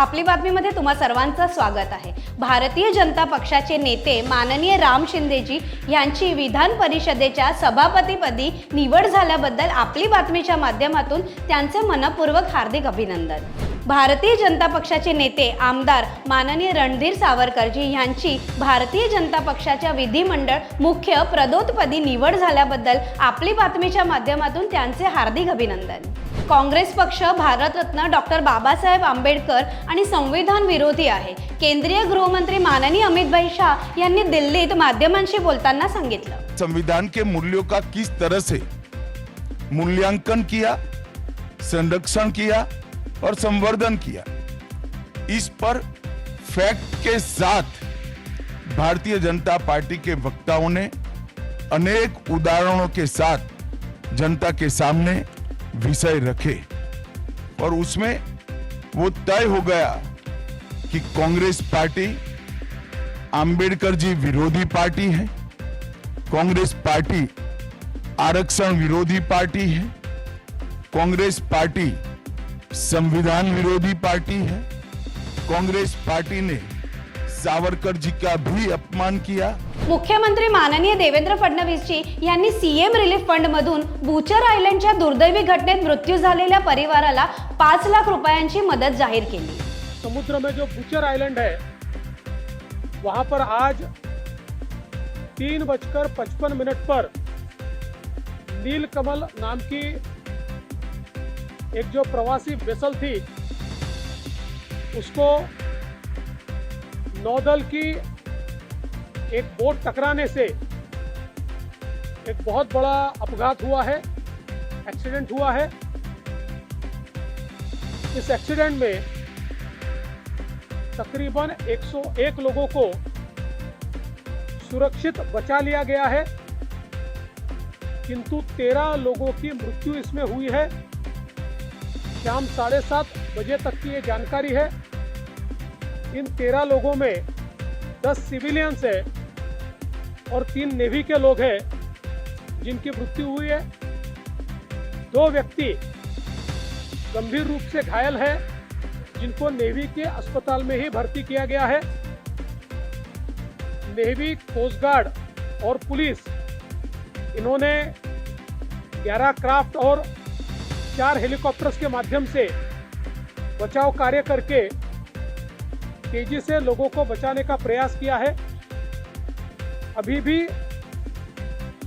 आपली बातमीमध्ये तुम्हा सर्वांचं स्वागत आहे. भारतीय जनता पक्षाचे नेते माननीय राम शिंदेजी यांची विधान परिषदेच्या सभापतीपदी निवड झाल्याबद्दल आपली बातमीच्या माध्यमातून त्यांचे मनपूर्वक हार्दिक अभिनंदन. भारतीय जनता पक्षाचे नेते आमदार माननीय रणधीर सावरकरजी यांची भारतीय जनता पक्षाच्या विधिमंडळ मुख्य प्रदोतपदी निवड झाल्याबद्दल आपली बातमीच्या माध्यमातून त्यांचे हार्दिक अभिनंदन. काँग्रेस पक्ष भारतरत्न डॉक्टर बाबासाहेब आंबेडकर आणि संविधान विरोधी आहे. केंद्रीय गृहमंत्री माननीय अमित भाई शाह यांनी दिल्लीत माध्यमांशी बोलताना सांगितलं. संविधान के मूल्यों का किस तरह से मूल्यांकन किया संरक्षण किया और संवर्धन किया इस पर फैक्ट के साथ भारतीय जनता पार्टी के वक्ताओं ने अनेक उदाहरणों के साथ जनता के सामने विषय रखे। और उसमें वो तय हो गया कि कांग्रेस पार्टी, आंबेडकर जी विरोधी पार्टी है, कांग्रेस पार्टी आरक्षण विरोधी पार्टी है, कांग्रेस पार्टी संविधान विरोधी पार्टी है, कांग्रेस पार्टी ने सावरकर जी का भी अपमान किया मुख्यमंत्री माननीय देवेंद्र फडणवीसजी यांनी सीएम रिलीफ फंड मधून बुचर आयलंडच्या दुर्दैवी घटनेत मृत्यू झालेल्या परिवाराला पाच लाख रुपयांची मदत जाहीर केली. समुद्र में जो बुचर आइलैंड है वहां पर आज तीन बजकर पचपन मिनट पर नीलकमल नाम की एक जो प्रवासी वेसल थी उसको नौदल की एक बोट टकराने से एक बहुत बड़ा अपघात हुआ है एक्सीडेंट हुआ है। इस एक्सीडेंट में तकरीबन 101 लोगों को सुरक्षित बचा लिया गया है, किंतु 13 लोगों की मृत्यु इसमें हुई है। शाम साढ़े सात बजे तक की ये जानकारी है। इन 13 लोगों में 10 सिविलियंस है। और तीन नेवी के लोग हैं जिनकी मृत्यु हुई है। दो व्यक्ति गंभीर रूप से घायल है, जिनको नेवी के अस्पताल में ही भर्ती किया गया है। नेवी कोस्ट गार्ड और पुलिस, इन्होंने 11 क्राफ्ट और चार हेलीकॉप्टर्स के माध्यम से बचाव कार्य करके तेज़ी से लोगों को बचाने का प्रयास किया है। अभी भी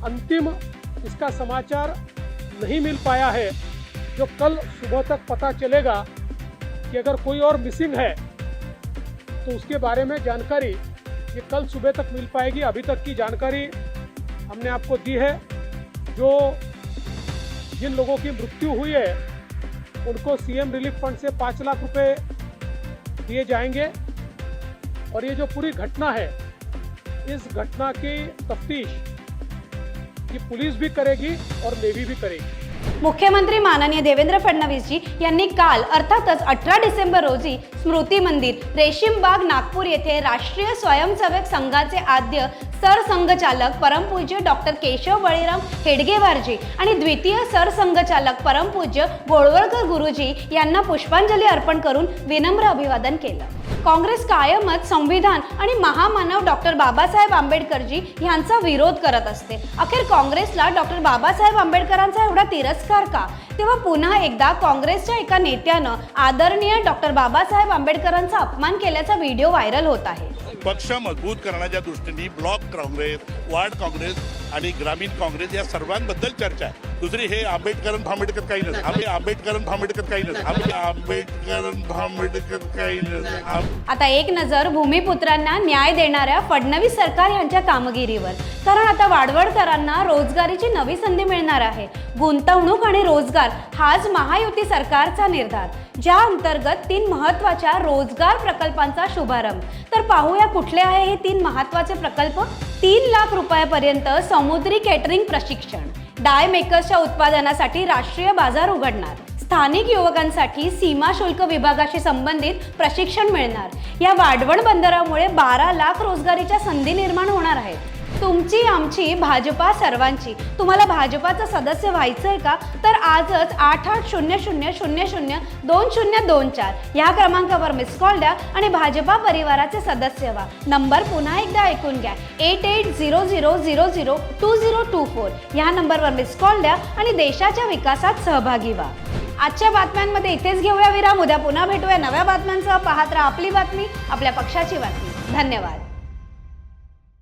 अंतिम इसका समाचार नहीं मिल पाया है, जो कल सुबह तक पता चलेगा कि अगर कोई और मिसिंग है तो उसके बारे में जानकारी ये कल सुबह तक मिल पाएगी। अभी तक की जानकारी हमने आपको दी है, जो जिन लोगों की मृत्यु हुई है, उनको सीएम रिलीफ फंड से पाँच लाख रुपए दिए जाएँगे। और ये जो पूरी घटना है इस घटना की तफ्तीश की पुलिस भी करेगी और नेवी भी करेगी। मुख्यमंत्री माननीय देवेंद्र फडणवीसजी यांनी काल अर्थातच अठरा डिसेंबर रोजी स्मृती मंदिर रेशीमबाग नागपूर येथे राष्ट्रीय स्वयंसेवक संघाचे आद्य सरसंघचालक परमपूज्य डॉक्टर केशव बळीराम हेडगेवारजी आणि द्वितीय सरसंघचालक परमपूज्य गोळवळकर गुरुजी यांना पुष्पांजली अर्पण करून विनम्र अभिवादन केलं. काँग्रेस कायमच संविधान आणि महामानव डॉक्टर बाबासाहेब आंबेडकरजी यांचा विरोध करत असते. अखेर काँग्रेसला डॉक्टर बाबासाहेब आंबेडकरांचा एवढा तिरस्कार का? तेव्हा पुन्हा एकदा काँग्रेसच्या एका नेत्यानं आदरणीय डॉक्टर बाबासाहेब आंबेडकरांचा अपमान केल्याचा व्हिडिओ व्हायरल होत आहे. पक्ष मजबूत करण्याच्या दृष्टीने ब्लॉक काँग्रेस वार्ड काँग्रेस आणि ग्रामीण काँग्रेस या सर्वांबद्दल चर्चा आहे. दुसरी हे आंबेडकर भांबेडकर काही नसतं. आम्ही आंबेडकर भांबेडकर काही नसतं. आम्ही आंबेडकर भांबेडकर काही नसतं. आता एक नजर भूमिपुत्रांना न्याय देणाऱ्या फडणवीस सरकार यांच्या कामगिरीवर. कारण आता वाडवडकरांना रोजगारीची नवी संधी मिळणार आहे. गुंतवणूक आणि रोजगार हाच महायुती सरकारचा निर्धार. ज्या अंतर्गत तीन महत्त्वाच्या रोजगार प्रकल्पांचा शुभारंभ. तर पाहूया कुठले आहे हे तीन महत्त्वाचे प्रकल्प? तीन लाख रुपयापर्यंत समुद्री केटरिंग प्रशिक्षण. डाय मेकर्सच्या उत्पादनासाठी राष्ट्रीय बाजार उघडणार. स्थानिक युवकांसाठी सीमा शुल्क विभागाशी संबंधित प्रशिक्षण मिळणार. या वाढवण बंदरामुळे बारा लाख रोजगारीच्या संधी निर्माण होणार आहेत. तुमची आमची भाजपा सर्वांची. तुम्हाला भाजपाचं सदस्य व्हायचं आहे का? तर आजच आठ आठ शून्य शून्य शून्य शून्य दोन शून्य दोन चार ह्या क्रमांकावर मिस कॉल द्या आणि भाजपा परिवाराचे सदस्य व्हा. नंबर पुन्हा एकदा ऐकून घ्या. Eight eight zero zero zero zero two zero two four ह्या नंबरवर मिस कॉल द्या आणि देशाच्या विकासात सहभागी व्हा. आजच्या बातम्यांमध्ये इथेच घेऊया विराम. उद्या पुन्हा भेटूया. नव्या बातम्यांसह पाहत राहा आपली बातमी आपल्या पक्षाची बातमी. धन्यवाद.